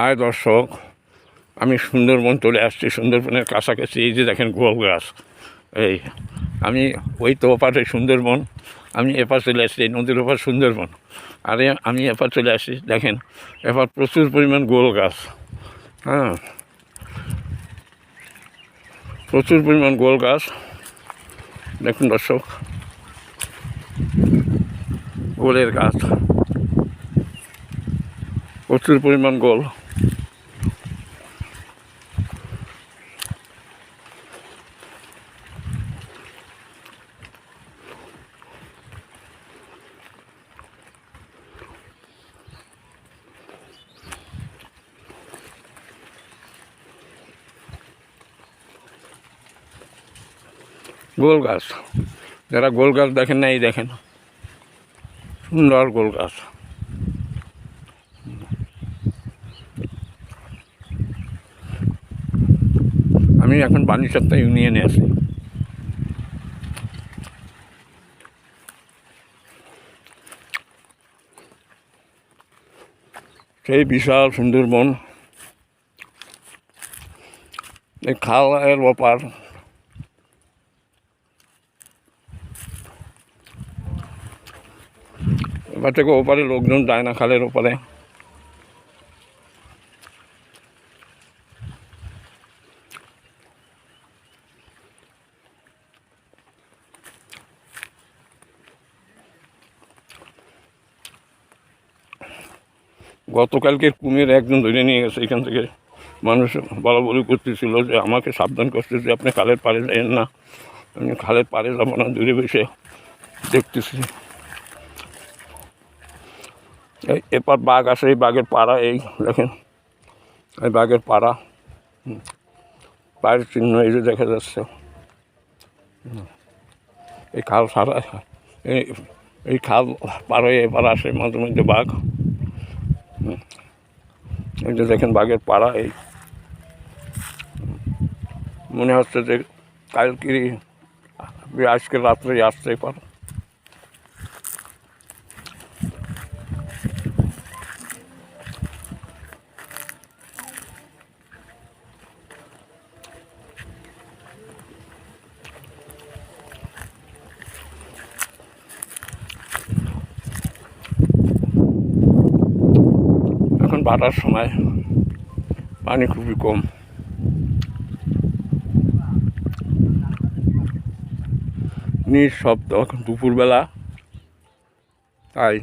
হায় দর্শক, আমি সুন্দরবন চলে আসছি, সুন্দরবনের কাছাকাছি। এই যে দেখেন গোল গাছ। এই, আমি ওই তো ওপারে সুন্দরবন, আমি এপার চলে আসছি, এই নদীর ওপার সুন্দরবন। আরে, আমি এপার চলে আসছি, দেখেন এপার প্রচুর পরিমাণ গোল গাছ। হ্যাঁ প্রচুর পরিমাণ গোল গাছ। দেখুন দর্শক গোলের গাছ। প্রচুর পরিমাণ গোল গোল গাছ। যারা গোল গাছ দেখেন না এই দেখেন। সুন্দর গোল গাছ। আমি এখন বাণিজ্যত্তা ইউনিয়নে আছি। সেই বিশাল সুন্দরবন। এই খালের ওপার এবার থেকে ওপারে লোকজন যায় না খালের ওপারে। গতকালকে কুমির একজন ধরে নিয়ে গেছে, এখান থেকে মানুষ বলা বলি করতেছিল যে আমাকে সাবধান করতেছে আপনি খালের পাড়ে যাবেন না। আমি খালের পাড়ে যাব না, দূরে বসে দেখতেছি। এই এপার বাঘ আছে এই বাঘের পাড়া, এই দেখেন, এই বাঘের পাড়া। পায়ের চিহ্ন এই যে দেখা যাচ্ছে। এই খাল সারা, এই এই খাল হয়ে এবার আসে মাঝে মধ্যে বাঘ। এই যে দেখেন বাঘের পাড়া, এই। মনে হচ্ছে যে কালকেরই, আজকে রাত্রে আসতেই পারে এখন বাটার সময় পানি খুবই কম। নিঃশব্দ এখন দুপুরবেলা তাই